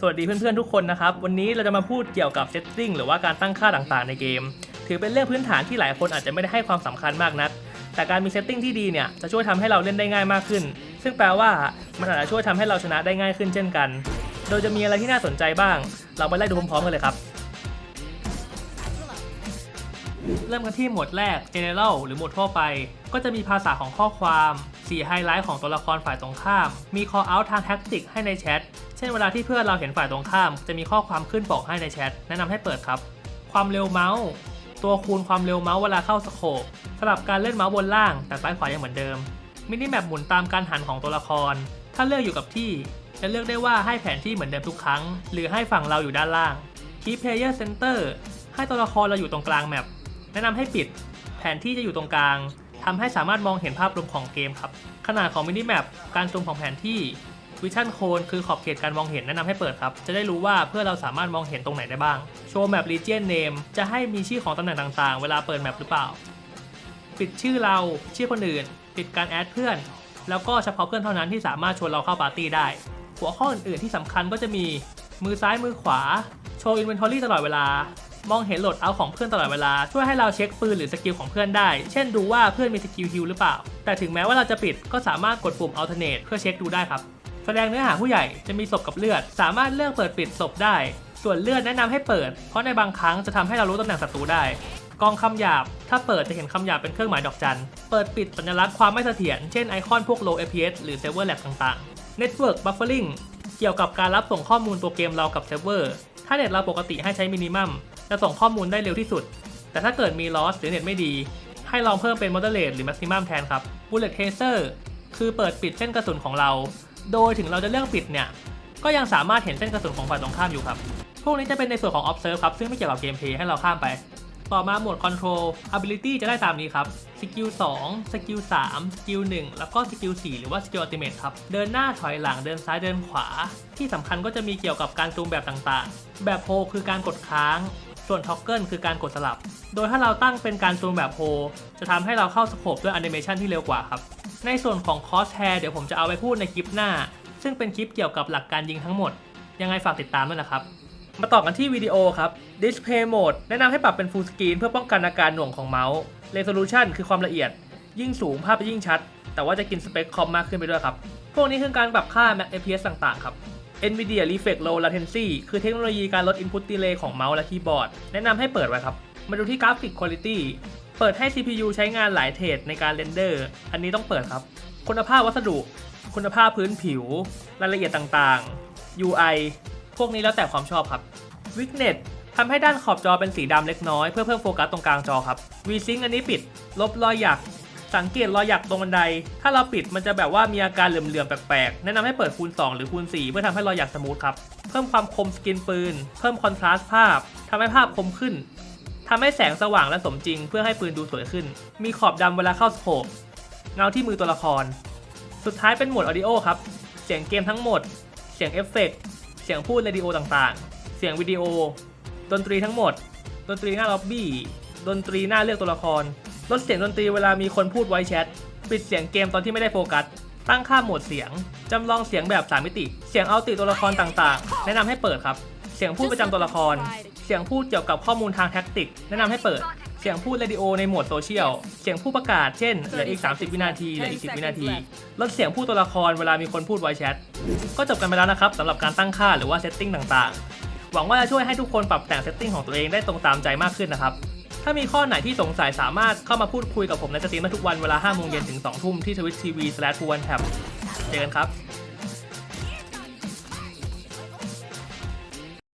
สวัสดีเพื่อนๆทุกคนนะครับ วันนี้เราจะมาพูดเกี่ยวกับเซตติ้งหรือว่าการตั้งค่าต่างๆในเกม ถือเป็นเรื่องพื้นฐานที่หลายคนอาจจะไม่ได้ให้ความสำคัญมากนัก แต่การมีเซตติ้งที่ดีเนี่ยจะช่วยทำให้เราเล่นได้ง่ายมากขึ้น ซึ่งแปลว่ามันอาจจะช่วยทำให้เราชนะได้ง่ายขึ้นเช่นกัน โดยจะมีอะไรที่น่าสนใจบ้าง เราไปไล่ดูพร้อมๆกันเลยครับเริ่มกันที่หมวดแรก General หรือหมวดทั่วไป ก็จะมีภาษาของข้อความ สีไฮไลท์ของตัวละครฝ่ายตรงข้าม มี call out ทางแท็กติกให้ในแชท เช่นเวลาที่เพื่อนเราเห็นฝ่ายตรงข้าม จะมีข้อความขึ้นบอกให้ในแชทแนะนำให้เปิดครับ ความเร็วเมาส์ ตัวคูณความเร็วเมาส์เวลาเข้าสโคปสำหรับการเล่นเมาส์บนล่างแต่ซ้ายขวายังเหมือนเดิมมินิแมปหมุนตามการหันของตัวละคร ถ้าเลือกอยู่กับที่ จะเลือกได้ว่าให้แผนที่เหมือนเดิมทุกครั้ง หรือให้ฝั่งเราอยู่ด้านล่าง Key Player Center ให้ตัวละครเราอยู่ตรงกลางแมปแนะนำให้ปิด แผนที่จะอยู่ตรงกลางทำให้สามารถมองเห็นภาพรวมของเกมครับ ขนาดของมินิแมปการซูมของแผนที่ วิชั่นโคนคือขอบเขตการมองเห็นแนะนำให้เปิดครับ จะได้รู้ว่าเพื่อเราสามารถมองเห็นตรงไหนได้บ้าง โชว์แมป region name จะให้มีชื่อของตำแหน่งต่างๆ เวลาเปิดแมปหรือเปล่า ปิดชื่อเราชื่อคนอื่น ปิดการแอดเพื่อน แล้วก็เฉพาะเพื่อนเท่านั้นที่สามารถชวนเราเข้าปาร์ตี้ได้ หัวข้ออื่นๆที่สำคัญก็จะมีมือซ้ายมือขวา โชว์อินเวนทอรี่ตลอดเวลามองเห็นโหลดเอาของเพื่อนตลอดเวลา ช่วยให้เราเช็คปืนหรือสกิลของเพื่อนได้ เช่นดูว่าเพื่อนมีสกิลฮิลหรือเปล่า แต่ถึงแม้ว่าเราจะปิดก็สามารถกดปุ่ม alternate เพื่อเช็คดูได้ครับ แสดงเนื้อหาผู้ใหญ่จะมีศพกับเลือด สามารถเลือกเปิดปิดศพได้ ส่วนเลือดแนะนำให้เปิด เพราะในบางครั้งจะทำให้เรารู้ตำแหน่งศัตรูได้ กองคำหยาบ ถ้าเปิดจะเห็นคำหยาบเป็นเครื่องหมายดอกจัน เปิดปิดสัญลักษณ์ความไม่เสถียร เช่นไอคอนพวก low fps หรือ server lag ต่างๆ network buffering เกี่ยวกับการรับส่งข้อมูลตัวเกมเรากับเซิร์ฟเวอร์ ถ้าเน็ตเราปกติให้ใช้มินิมัม จะส่งข้อมูลได้เร็วที่สุด แต่ถ้าเกิดมี loss หรือเน็ตไม่ดี ให้ลองเพิ่มเป็น moderate หรือ maximum แทนครับ bullet tracer คือเปิดปิดเส้นกระสุนของเรา โดยถึงเราจะเลือกปิดเนี่ย ก็ยังสามารถเห็นเส้นกระสุนของฝ่ายตรงข้ามอยู่ครับ พวกนี้จะเป็นในส่วนของ observe ครับ ซึ่งไม่เกี่ยวกับเกมเพลย์ให้เราข้ามไป ต่อมาหมวด control ability จะได้ตามนี้ครับ สกิล2สกิล3สกิล1แล้วก็สกิล4หรือว่าสกิล ultimate ครับ เดินหน้าถอยหลังเดินซ้ายเดินขวา ที่สำคัญก็จะมีเกี่ยวกับการซูมแบบต่างๆ แบบโพคือการกดค้างส่วนท็อกเกิลคือการกดสลับ โดยถ้าเราตั้งเป็นการซูมแบบโพจะทำให้เราเข้าสโคปด้วยแอนิเมชันที่เร็วกว่าครับ ในส่วนของ crosshair เดี๋ยวผมจะเอาไปพูดในคลิปหน้า ซึ่งเป็นคลิปเกี่ยวกับหลักการยิงทั้งหมด ยังไงฝากติดตามด้วยนะครับ มาต่อกันที่วิดีโอครับ Display Mode แนะนำให้ปรับเป็น Full Screen เพื่อป้องกันอาการหน่วงของเมาส์ Resolution คือความละเอียด ยิ่งสูงภาพจะยิ่งชัด แต่ว่าจะกินสเปคคอมมากขึ้นไปด้วยครับ พวกนี้คือการปรับค่า Mac FPS ต่างๆครับ NVIDIA Reflex Low Latency คือเทคโนโลยีการลด Input Delay ของเมาส์และคีย์บอร์ด แนะนำให้เปิดไว้ครับ มาดูที่ Graphic Quality เปิดให้ CPU ใช้งานหลายเทรดในการเรนเดอร์ อันนี้ต้องเปิดครับ คุณภาพวัสดุ คุณภาพพื้นผิว รายละเอียดต่างๆ UI พวกนี้แล้วแต่ความชอบครับ Weakness ทำให้ด้านขอบจอเป็นสีดำเล็กน้อยเพื่อเพิ่มโฟกัสตรงกลางจอครับ VSync อันนี้ปิด ลบรอยหยัก สังเกตรอยหยักตรงบันได ถ้าเราปิดมันจะแบบว่ามีอาการเหลื่อมๆแปลกๆ แนะนำให้เปิดคูณ 2 หรือคูณ 4 เพื่อทำให้รอยหยักสมูทครับ เพิ่มความคมสกินปืน เพิ่มคอนทราสต์ภาพทำให้ภาพคมขึ้น ทำให้แสงสว่างและสมจริงเพื่อให้ปืนดูสวยขึ้น มีขอบดำเวลาเข้าสโคปเงาที่มือตัวละคร สุดท้ายเป็นโหมดออดิโอครับ เสียงเกมทั้งหมด เสียงเอฟเฟกต์เสียงพูดเรดิโอต่างๆ เสียงวิดีโอ ดนตรีทั้งหมด ดนตรีหน้าล็อบบี้ ดนตรีหน้าเลือกตัวละคร ลดเสียงดนตรีเวลามีคนพูดไวแชท ปิดเสียงเกมตอนที่ไม่ได้โฟกัส ตั้งค่าโหมดเสียง จำลองเสียงแบบ 3 มิติ เสียงเอาติตัวละครต่างๆ แนะนำให้เปิดครับ เสียงพูดประจำตัวละคร เสียงพูดเกี่ยวกับข้อมูลทางแท็กติก แนะนำให้เปิด เสียงพูดเรดิโอในโหมดโซเชียล เสียงผู้ประกาศ เช่น เหลืออีก 30 วินาที เหลืออีก 10 วินาที ลดเสียงพูดตัวละครเวลามีคนพูดไวแชท ก็จบกันไปแล้วนะครับสำหรับการตั้งค่าหรือว่าเซตติ้งต่างๆ หวังว่าจะช่วยให้ทุกคนปรับแต่งเซตติ้งของตัวเองได้ตรงตามใจมากขึ้นนะครับ ถ้ามีข้อไหนที่สงสัยสามารถเข้ามาพูดคุยกับผมในสตรีมได้ทุกวันเวลา5โมงเย็นถึง2ทุ่มที่ twitch tv slash 2 1 tab เจอกันครับ